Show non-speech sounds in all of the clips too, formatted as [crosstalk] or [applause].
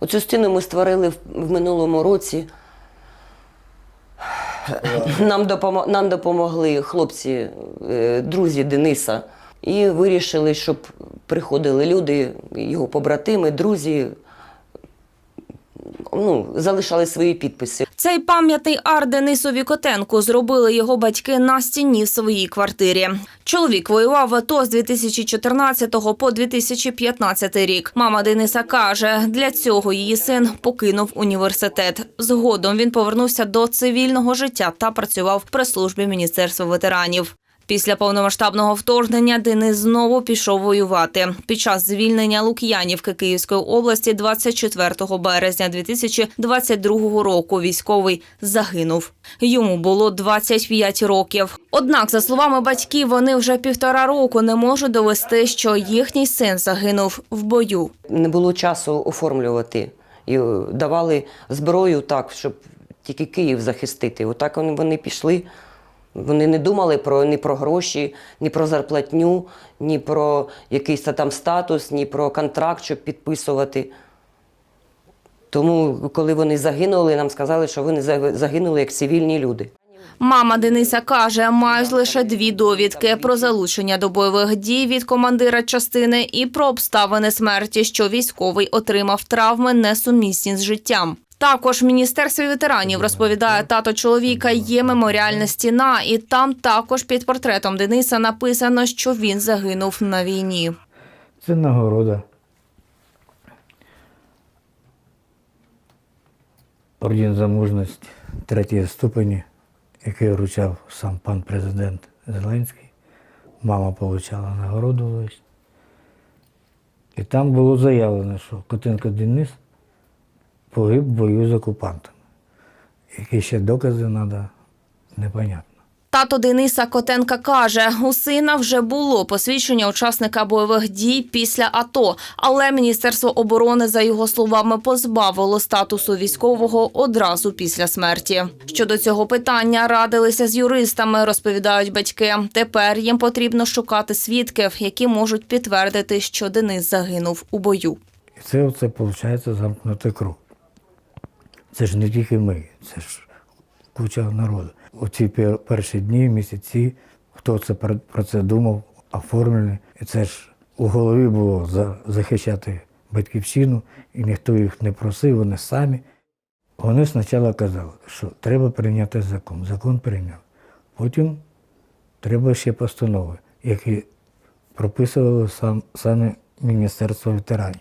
Оцю стіну ми створили в, в минулому році. Нам, допомо- нам допомогли хлопці, е, друзі Дениса, і вирішили, щоб приходили люди, його побратими, друзі, ну, залишали свої підписи. Цей пам'ятний арт Денисові Котенку зробили його батьки на стіні в своїй квартирі. Чоловік воював в АТО з 2014 по 2015 рік. Мама Дениса каже, для цього її син покинув університет. Згодом він повернувся до цивільного життя та працював в прес-службі Міністерства ветеранів. Після повномасштабного вторгнення Денис знову пішов воювати. Під час звільнення Лук'янівки Київської області 24 березня 2022 року військовий загинув. Йому було 25 років. Однак, за словами батьків, вони вже півтора року не можуть довести, що їхній син загинув в бою. Не було часу оформлювати. І е, давали зброю так, щоб тільки Київ захистити. Отак вони, вони пішли. Вони не думали про ні про гроші, ні про зарплатню, ні про якийсь там статус, ні про контракт, щоб підписувати. Тому, коли вони загинули, нам сказали, що вони загинули як цивільні люди. Мама Дениса каже, мають лише дві довідки про залучення до бойових дій від командира частини і про обставини смерті, що військовий отримав травми несумісні з життям. Також в міністерстві ветеранів розповідає тато чоловіка. Є меморіальна стіна, і там також під портретом Дениса написано, що він загинув на війні. Це нагорода. Орден за мужність третього ступені, який вручав сам пан президент Зеленський. Мама отримала нагороду. І там було заявлено, що Котенко Денис погиб в бою з окупантами. Які ще докази треба, непонятно. Тато Дениса Котенка каже, у сина вже було посвідчення учасника бойових дій після АТО, але Міністерство оборони, за його словами, позбавило статусу військового одразу після смерті. Щодо цього питання радилися з юристами, розповідають батьки. Тепер їм потрібно шукати свідків, які можуть підтвердити, що Денис загинув у бою. І це оце, виходить замкнутий круг. Це ж не тільки ми, це ж куча народу. У ці перші дні, місяці, хто це про це думав, оформлений. І це ж у голові було за, захищати батьківщину, і ніхто їх не просив, вони самі. Вони спочатку казали, що треба прийняти закон. Закон прийняв. Потім треба ще постанови, які прописували сам, саме Міністерство ветеранів.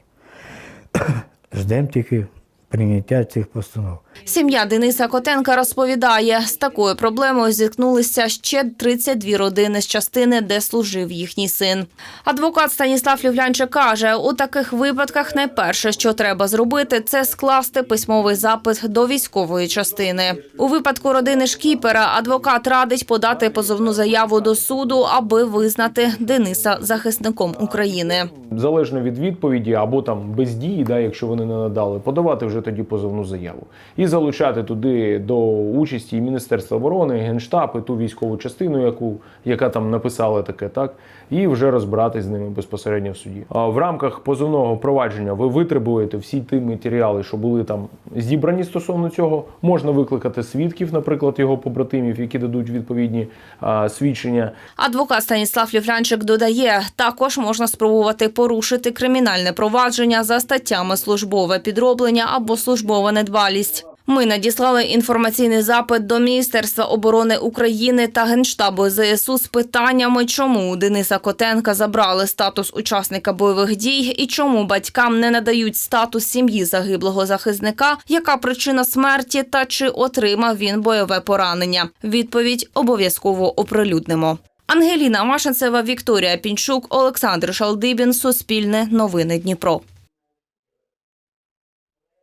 [coughs] Ждемо тільки прийняття цих постанов. Сім'я Дениса Котенка розповідає, з такою проблемою зіткнулися ще 32 родини з частини, де служив їхній син. Адвокат Станіслав Люглянчик каже, у таких випадках найперше, що треба зробити, це скласти письмовий запит до військової частини. У випадку родини Шкіпера адвокат радить подати позовну заяву до суду, аби визнати Дениса захисником України. залежно від відповіді або там бездії, да, якщо вони не надали, подавати вже тоді позовну заяву і залучати туди до участі і Міністерства оборони, і Генштаб, і ту військову частину, яку яка там написала таке, так і вже розбиратись з ними безпосередньо в суді. В рамках позовного провадження ви витребуєте всі ті матеріали, що були там зібрані стосовно цього. Можна викликати свідків, наприклад, його побратимів, які дадуть відповідні а, свідчення. Адвокат Станіслав Люфрянчик додає, також можна спробувати порушити кримінальне провадження за статтями службове підроблення або службова недбалість. Ми надіслали інформаційний запит до Міністерства оборони України та Генштабу ЗСУ з питаннями, чому у Дениса Котенка забрали статус учасника бойових дій і чому батькам не надають статус сім'ї загиблого захисника, яка причина смерті та чи отримав він бойове поранення. Відповідь обов'язково оприлюднимо. Ангеліна Машинцева, Вікторія Пінчук, Олександр Шалдибін, Суспільне, Новини Дніпро.